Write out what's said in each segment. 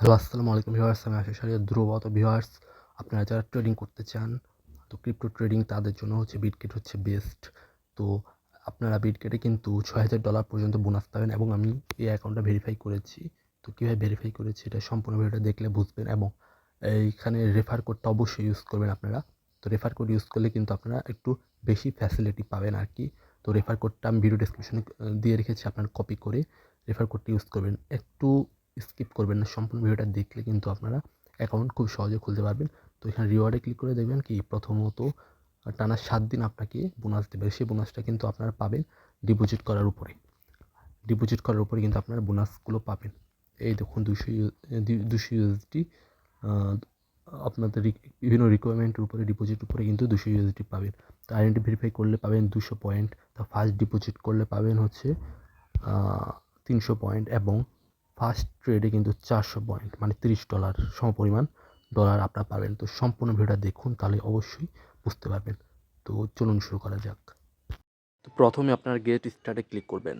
Hello, আসসালামু আলাইকুম viewers, আমি আশিস আলিয়া ধ্রুবত ভিউয়ার্স। আপনারা যারা ট্রেডিং করতে চান, তো ক্রিপ্টো ট্রেডিং তাদের জন্য হচ্ছে বিটকেট হচ্ছে বেস্ট তো আপনারা বিটকেটে কিন্তু ছয় হাজার ডলার পর্যন্ত বোনাস পাবেন এবং আমি এই অ্যাকাউন্টটা ভেরিফাই করেছি। তো কীভাবে ভেরিফাই করেছি এটা সম্পূর্ণ ভিডিওটা দেখলে বুঝবেন এবং এইখানে রেফার কোডটা অবশ্যই ইউজ করবেন আপনারা। তো রেফার কোড ইউজ করলে কিন্তু আপনারা একটু বেশি ফ্যাসিলিটি পাবেন আর কি। তো রেফার কোডটা আমি ভিডিও ডিসক্রিপশনে দিয়ে রেখেছি আপনারা কপি করে। রেফার কোডটা ইউজ করবেন। একটু স্কিপ করবেন না, সম্পূর্ণ ভিডিওটা দেখলে কিন্তু আপনারা অ্যাকাউন্ট খুব সহজে খুলতে পারবেন। তো এখানে রিওয়ার্ডে ক্লিক করে দেখবেন কি প্রথমত, টানা সাত দিন আপনাকে বোনাস দেবে, সেই বোনাসটা কিন্তু আপনারা পাবেন ডিপোজিট করার উপরে। ডিপোজিট করার উপরে কিন্তু আপনারা বোনাসগুলো পাবেন। এই দেখুন দুশো দুশো ইউএসডি আপনাদের বিভিন্ন রিকোয়ারমেন্টের উপরে ডিপোজিট উপরে কিন্তু দুশো ইউএসডি পাবেন। তো আইডেন্টি ভেরিফাই করলে পাবেন দুশো পয়েন্ট তা ফার্স্ট ডিপোজিট করলে পাবেন হচ্ছে তিনশো পয়েন্ট এবং ফার্স্ট ট্রেডে কিন্তু চারশো পয়েন্ট মানে তিরিশ ডলার সমপরিমাণ ডলার আপনারা পাবেন। তো সম্পূর্ণ ভিডিওটা দেখুন, তাহলে অবশ্যই বুঝতে পারবেন। তো চলুন শুরু করা যাক। তো প্রথমে আপনার গেট স্টার্টে ক্লিক করবেন।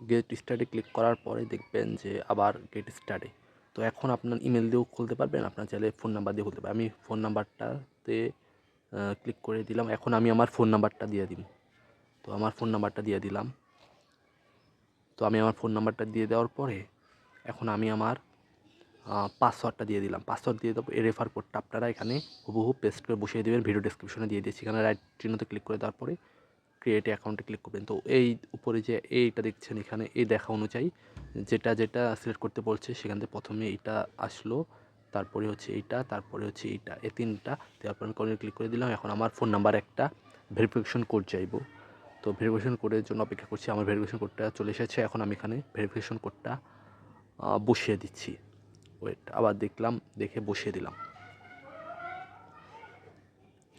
গেট স্টার্টে ক্লিক করার পরে দেখবেন যে আবার গেট স্টার্টে তো এখন আপনার ইমেল দিয়েও খুলতে পারবেন, আপনার চাইলে ফোন নাম্বার দিয়ে খুলতে পারবেন। আমি ফোন নাম্বারটাতে ক্লিক করে দিলাম। এখন আমি আমার ফোন নাম্বারটা দিয়ে দিই তো আমার ফোন নাম্বারটা দিয়ে দিলাম। তো আমি আমার ফোন নাম্বারটা দিয়ে দেওয়ার পরে এখন আমি আমার পাসওয়ার্ডটা দিয়ে দিলাম। পাসওয়ার্ড দিয়ে দেবো, এই রেফার কোডটা আপনারা এখানে হুবহু পেস্ট করে বসিয়ে দেবেন ভিডিও ডিসক্রিপশনে দিয়ে দিয়েছি। এখানে রাইট চিহ্নতে ক্লিক করে দেওয়ার পরে ক্রিয়েট অ্যাকাউন্টে ক্লিক করবেন। তো এই উপরে যে এইটা দেখছেন এখানে, এই দেখা অনুযায়ী যেটা যেটা সিলেক্ট করতে বলছে, সেখান থেকে প্রথমে এইটা আসলো, তারপরে হচ্ছে এইটা, তারপরে হচ্ছে এইটা, এই তিনটা। তারপর আমি কন্টিনিউ ক্লিক করে দিলাম, এখন আমার ফোন নাম্বার একটা ভেরিফিকেশন কোড চাইব। তো ভেরিফিকেশন কোডের জন্য অপেক্ষা করছি, আমার ভেরিফিকেশন কোডটা চলে এসেছে, এখন আমি এখানে ভেরিফিকেশন কোডটা বসিয়ে দিচ্ছি। ওয়েট আবার দেখলাম, দেখে বসিয়ে দিলাম।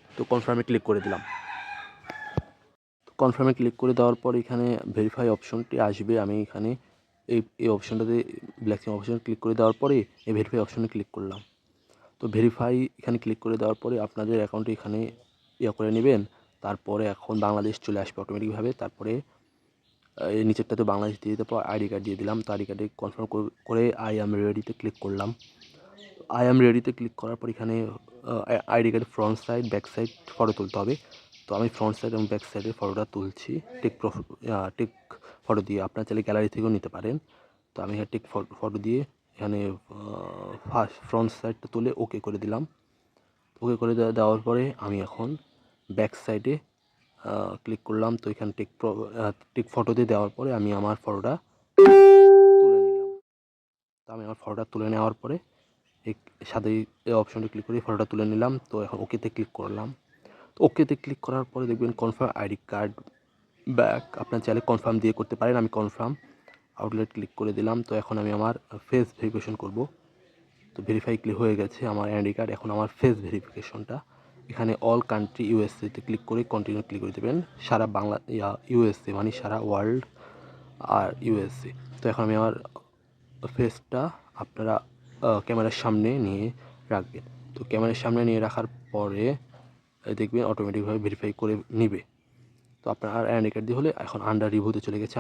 তো কনফার্মে ক্লিক করে দিলাম। কনফার্মে ক্লিক করে দেওয়ার পর এখানে ভেরিফাই অপশনটি আসবে। আমি এখানে এই এই অপশনটাতে ব্ল্যাক অপশন ক্লিক করে দেওয়ার পরে এই ভেরিফাই অপশনে ক্লিক করলাম। তো ভেরিফাই এখানে ক্লিক করে দেওয়ার পরে আপনাদের অ্যাকাউন্টে এখানে ইয়ে করে নেবেন। তারপরে এখন বাংলাদেশ চলে আসবে অটোমেটিকভাবে তারপরে এই নিচেরটাতে বাংলাদেশ দিয়ে দেবো আইডি কার্ড দিয়ে দিলাম। তো আইডি কার্ডে কনফার্ম করে আই অ্যাম রেডিতে ক্লিক করলাম। আই অ্যাম রেডিতে ক্লিক করার পর এখানে আইডি কার্ডের front side back side photo তুলতে হবে। তো আমি ফ্রন্ট সাইড এবং ব্যাক সাইডের ফটোটা তুলছি। টেক টেক ফটো দিয়ে আপনার চাইলে গ্যালারি থেকেও নিতে পারেন। তো আমি এখানে টেক ফটো দিয়ে এখানে ফার্স্ট ফ্রন্ট সাইডটা তুলে ওকে করে দিলাম। ওকে করে দেওয়ার পরে আমি এখন ব্যাক সাইডে ক্লিক করলাম, তো এখানে টেক টেক ফটোতে দেওয়ার পরে আমি আমার ফটোটা তুলে নিলাম। তো আমি আমার ফটোটা তুলে নেওয়ার পরে সাথে এই অপশনটি ক্লিক করে ফটোটা তুলে নিলাম, তো এখন ওকেতে ক্লিক করলাম। তো ওকেতে ক্লিক করার পরে দেখবেন কনফার্ম আইডি কার্ড ব্যাক আপনার চাইলে কনফার্ম দিয়ে করতে পারেন, আমি কনফার্ম আউটলেট ক্লিক করে দিলাম, তো এখন আমি আমার ফেস ভেরিফিকেশন করব। তো ভেরিফাই ক্লিক হয়ে গেছে, আমার আইডি কার্ড এখন আমার ফেস ভেরিফিকেশনটা এখানে অল কান্ট্রি ইউএসএতে ক্লিক করে কন্টিনিউ ক্লিক করে দেবেন। সারা বাংলা ইউএসএ মানে সারা ওয়ার্ল্ড আর ইউএসএ তো এখন আমি আমার ফেসটা আপনারা ক্যামেরার সামনে নিয়ে রাখবেন। তো ক্যামেরার সামনে নিয়ে রাখার পরে দেখবেন অটোমেটিকভাবে ভেরিফাই করে নিবে। তো আপনার আর কার্ড দিয়ে হলে এখন আন্ডার রিভিউতে চলে গেছে।